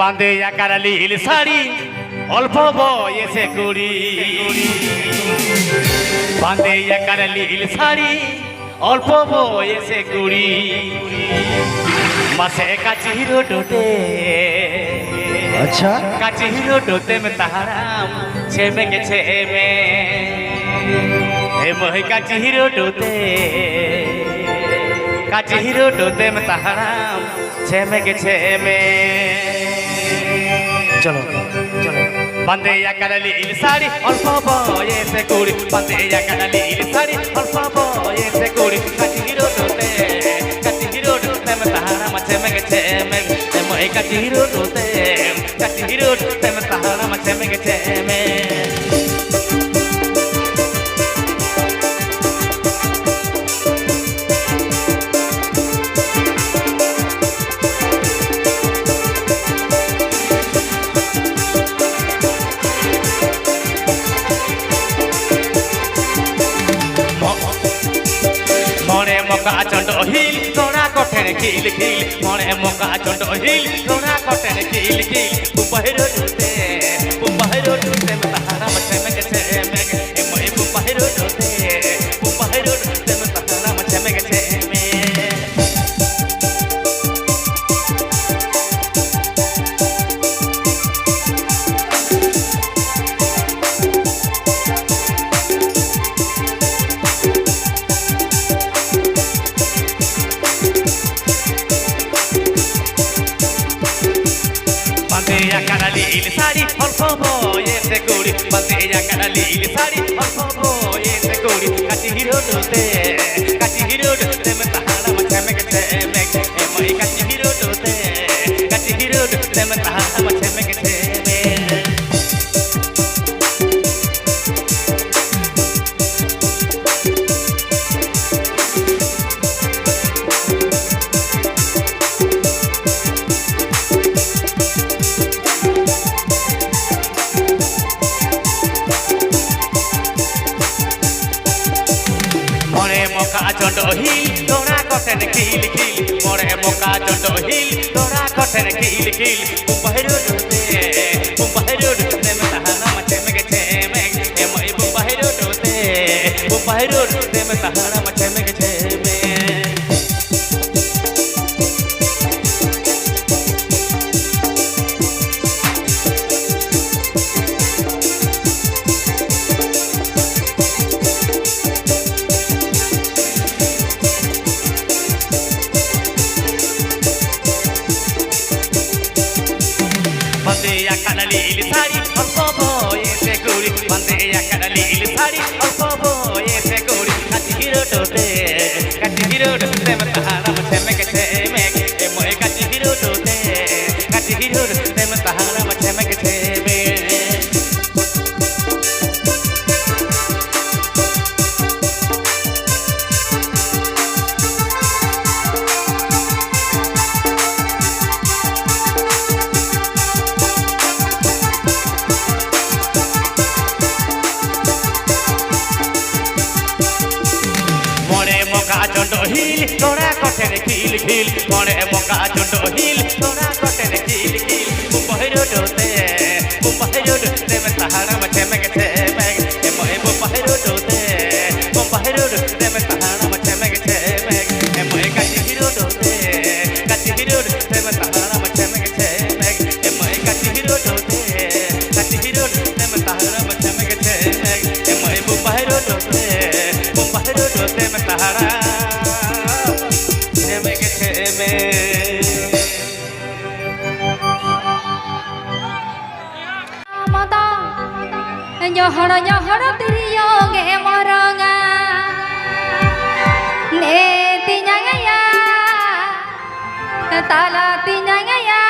বাঁধে একার লীল শাড়ি অল্প বয়সে কুড়ি। বাঁধে একার লীল শাড়ি অল্প বয়সে কুড়ি। মাসে কাছি রোডোতে আচ্ছা। কাছি রোডোতে মে তাহারাম ছেমে গেছে মে হে মহি কাছি রোডোতে কাছি রোডোতে মে তাহারাম ছেমে গেছে মে চলো চলো। বন্দে একার লীল শাড়ি, অল্প বয়সে কুড়ি। বন্দে একার লীল শাড়ি, অল্প বয়সে কুড়ি। কাছি রোডোতে কাছি রোডোতে মে তাহারাম ছেমে। গেছে মে মকা চন্ড হিল তোরা কঠেন খিল খিল। মনে মকা চন্ড হিল তোরা কঠেন খিল খিল। বুবাহির ডুতে শাড়ি অল্প বয়সে তোরা কঠেন খিল খিল মরে মকা চন্ড হিল। তোরা কঠেন খিল খিল, বুম্বাই রোড তে বুম্বাই রোড তে মে তাহারা মাঠে মে গেছে, মে এ মই বুম্বাই রোড তে বুম্বাই রোড তে মে তাহারা মছে লীল চন্ড হিল, তোরা কঠেন খিল খিল মনে মকা চন্ড হিল, তোরা কঠেন খিল খিল। বুম্বাই রোডতে বুম্বাই রোডতে মে তাহারা মছে মে গেছে মে এ মই বুম্বাই রোডতে বুম্বাই রোডতে মে তাহারা মছে মে গেছে মে এ মই কাটি রোডতে কাটি রোডতে মে তাহারা মছে মে গেছে মে এ মই কাটি রোডতে কাটি রোডতে মে তাহারা মছে মে গেছে মে এ মই বুম্বাই রোডতে বুম্বাই রোডতে মে তাহারা ge moronga ne tinyanga ya tala tinyanga ya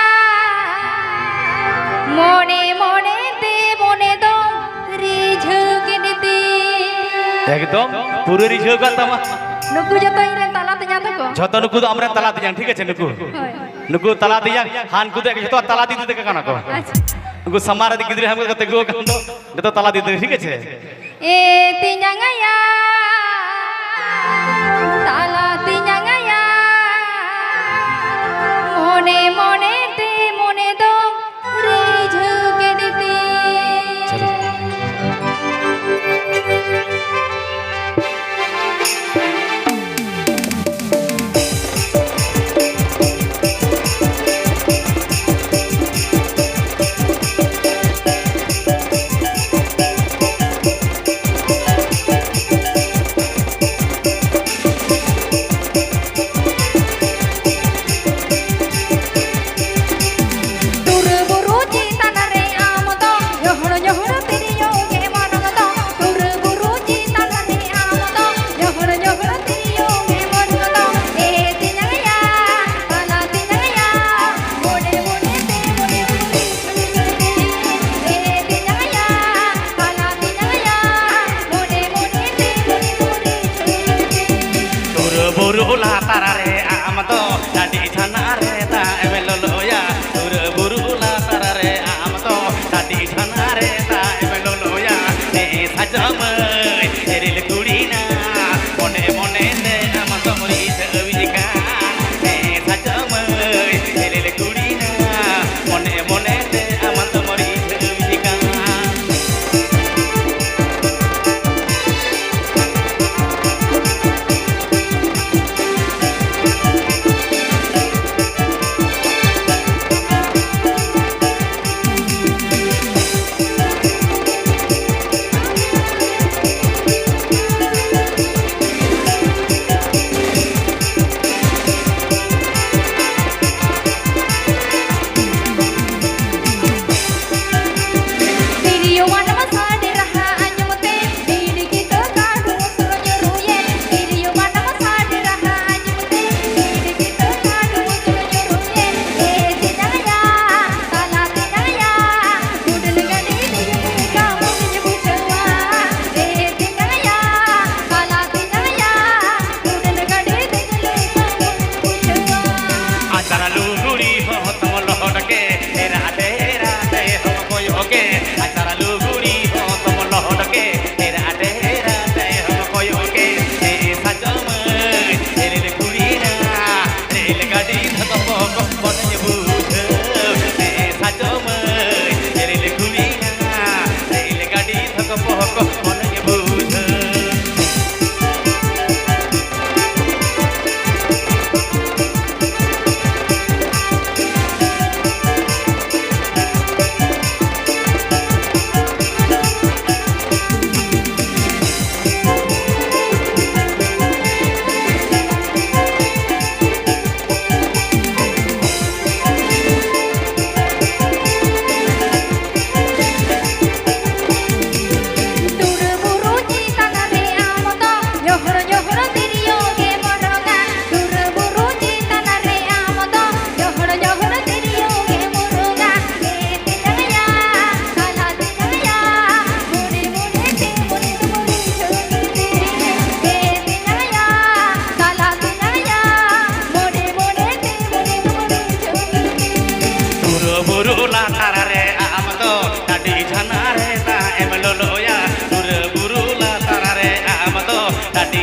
mone mone te mone do rizhuki niti একদম পুরো রিঝো কথা nuku joto ire tala tinyata ko যত নুকু তো আমরা তালা দিয়াং ঠিক আছে নুকু. নুকু তালা দিয়াং হান কুদে যত তালা দিতে কানা কো. নুকু সমার দি গিদ্রে হামকে কতে গো যত তালা দিতে ঠিক আছে? এ তিন ya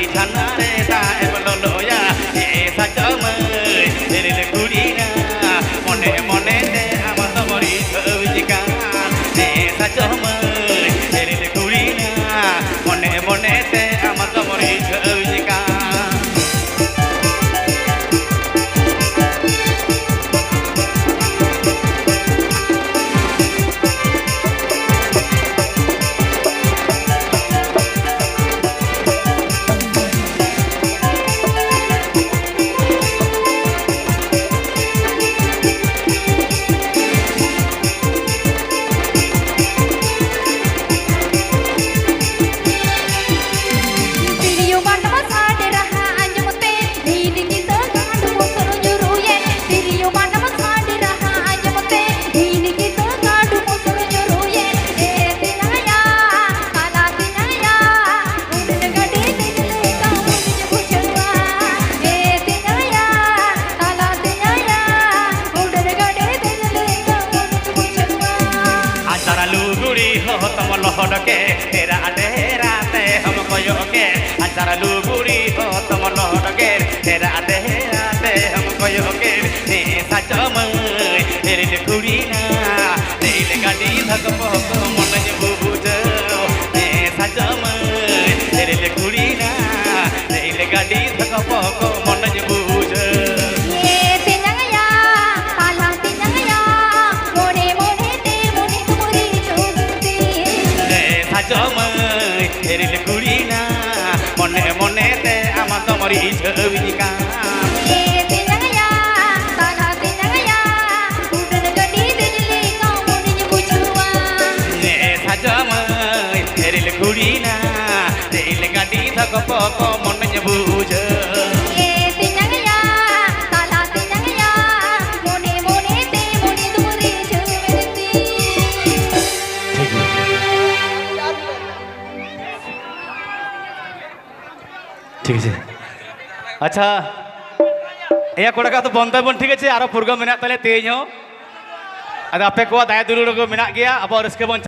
tadi jana तुम लहड़के तेरा डेरा ते हमको योगे अचारा लुगुड़ी हो तुम लहड़के तेरा डेरा ते हमको योगे ने सचमय तेरे लुगुड़ी ना तेरे गाड़ी धक पक मन जे কুড়িনা মনে মনে তে আমার তোমারই সাজময় এরিল কুড়িনা রেল গাড়ি থাক মনে বুঝ গেছে আচ্ছা এয়া কোড়া তো বন্ধ বোন ঠিক আছে, আরও প্রোগ্রাম মেনা তাহলে তেজ আর আপে কোয়া, দায় দুলু মেনা গিয়া, আবার রেস্কে বন